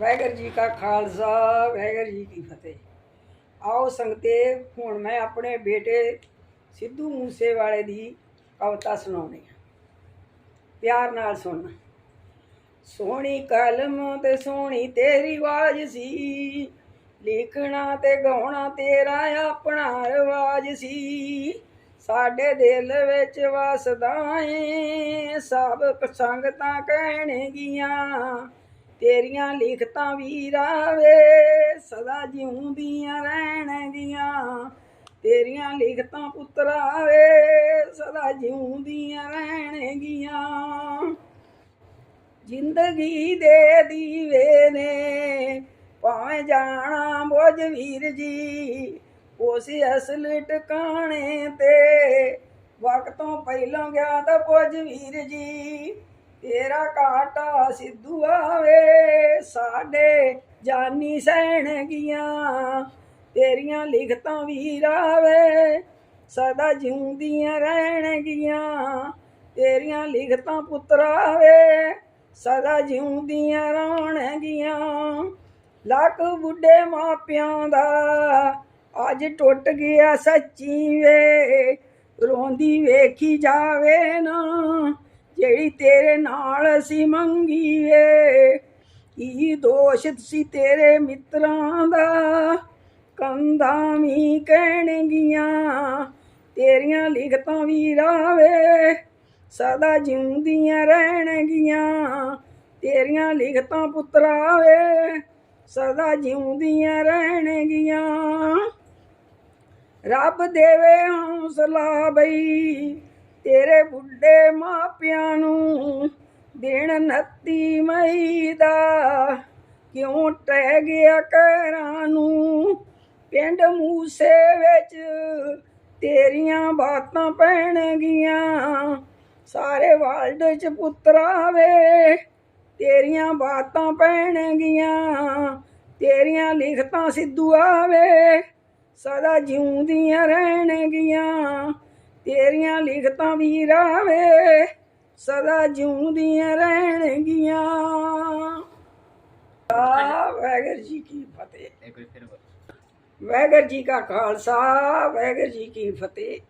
ਵਾਹਿਗੁਰੂ ਜੀ ਕਾ ਖਾਲਸਾ, ਵਾਹਿਗੁਰੂ ਜੀ ਕੀ ਫਤਿਹ। ਆਓ ਸੰਗਤੇ, ਹੁਣ ਮੈਂ ਆਪਣੇ ਬੇਟੇ ਸਿੱਧੂ ਮੂਸੇ ਵਾਲੇ ਦੀ ਕਵਿਤਾ ਸੁਣਾਉਣੀ ਆ ਪਿਆਰ ਨਾਲ ਸੁਣਨਾ ਸੋਹਣੀ ਕਲਮ ਤੇ ਸੋਹਣੀ ਤੇਰੀ ਆਵਾਜ਼ ਸੀ, ਲਿਖਣਾ ਤੇ ਗਾਉਣਾ ਤੇਰਾ ਆਪਣਾ ਰਿਵਾਜ ਸੀ। ਸਾਡੇ ਦਿਲ ਵਿੱਚ ਵਸਦਾ ਏ, ਸਭ ਸੰਗਤਾਂ ਕਹਿਣਗੀਆਂ ਤੇਰੀਆਂ ਲਿਖਤਾਂ ਵੀਰਾ ਵੇ ਸਦਾ ਜਿਉਂਦੀਆਂ ਰਹਿਣਗੀਆਂ। ਤੇਰੀਆਂ ਲਿਖਤਾਂ ਪੁੱਤਰਾ ਵੇ ਸਦਾ ਜਿਉਂਦੀਆਂ ਰਹਿਣਗੀਆਂ। ਜ਼ਿੰਦਗੀ ਦੇ ਦੀਵੇ ਨੇ ਭਾਵੇਂ ਜਾਣਾ ਬੁਝ ਵੀਰ ਜੀ, ਉਸ ਅਸਲ ਟਿਕਾਣੇ ਤੇ ਵਕਤੋਂ ਪਹਿਲਾਂ ਗਿਆ ਤਾਂ ਪੁੱਜ ਵੀਰ ਜੀ। ਤੇਰਾ ਕਾਟਾ ਸਿੱਧੂ ਆਵੇ, ਸਾਡੇ ਜਾਨੀ ਸਹਿਣਗੀਆਂ ਤੇਰੀਆਂ ਲਿਖਤਾਂ ਵੀਰਾਵੇ ਸਦਾ ਜਿਉਂਦੀਆਂ ਰਹਿਣਗੀਆਂ ਤੇਰੀਆਂ ਲਿਖਤਾਂ ਪੁੱਤਰਾ ਵੇ ਸਦਾ ਜਿਉਂਦੀਆਂ ਰਹਿਣਗੀਆਂ ਲੱਖ ਬੁੱਢੇ ਮਾਪਿਆਂ ਦਾ ਅੱਜ ਟੁੱਟ ਗਿਆ ਸੱਚੀ ਵੇ, ਰੋਂਦੀ ਵੇਖੀ ਜਾਵੇ ਨਾ। ਜਿਹੜੀ ਤੇਰੇ ਨਾਲ ਅਸੀਂ ਮੰਗੀ ਵੇ ਕੀ ਦੋਸ਼ ਸੀ ਤੇਰੇ ਮਿੱਤਰਾਂ ਦਾ? ਕੰਧਾਂ ਵੀ ਕਹਿਣਗੀਆਂ, ਤੇਰੀਆਂ ਲਿਖਤਾਂ ਵੀਰਾ ਵੇ ਸਦਾ ਜਿਉਂਦੀਆਂ ਰਹਿਣਗੀਆਂ, ਤੇਰੀਆਂ ਲਿਖਤਾਂ ਪੁੱਤਰਾ ਵੇ ਸਦਾ ਜਿਉਂਦੀਆਂ ਰਹਿਣਗੀਆਂ। ਰੱਬ ਦੇਵੇ ਹੌਸਲਾ ਬਈ ਤੇਰੇ ਬੁੱਢੇ ਮਾਪਿਆਂ ਨੂੰ ਦਿਨ 29 ਮਈ ਦਾ। ਕਿਉਂ ਟਹਿ ਗਿਆ ਘਰਾਂ ਨੂੰ? ਪਿੰਡ ਮੂਸੇ ਵਿੱਚ ਤੇਰੀਆਂ ਬਾਤਾਂ ਪੈਣਗੀਆਂ। ਸਾਰੇ ਵਰਲਡ ਚ ਪੁੱਤਰਾ ਵੇ, ਤੇਰੀਆਂ ਬਾਤਾਂ ਪੈਣਗੀਆਂ। ਤੇਰੀਆਂ ਲਿਖਤਾਂ ਸਿੱਧੂ ਆਵੇ, ਸਦਾ ਜਿਉਂਦੀਆਂ ਰਹਿਣਗੀਆਂ। ਤੇਰੀਆਂ ਲਿਖਤਾਂ ਵੇ ਸਦਾ ਜਿਉਂਦੀਆਂ ਰਹਿਣਗੀਆਂ। ਆ ਵਾਹਿਗੁਰੂ ਜੀ ਕੀ ਫਤਿਹ। ਵਾਹਿਗੁਰੂ ਜੀ ਕਾ ਖਾਲਸਾ ਵਾਹਿਗੁਰੂ ਜੀ ਕੀ ਫਤਿਹ।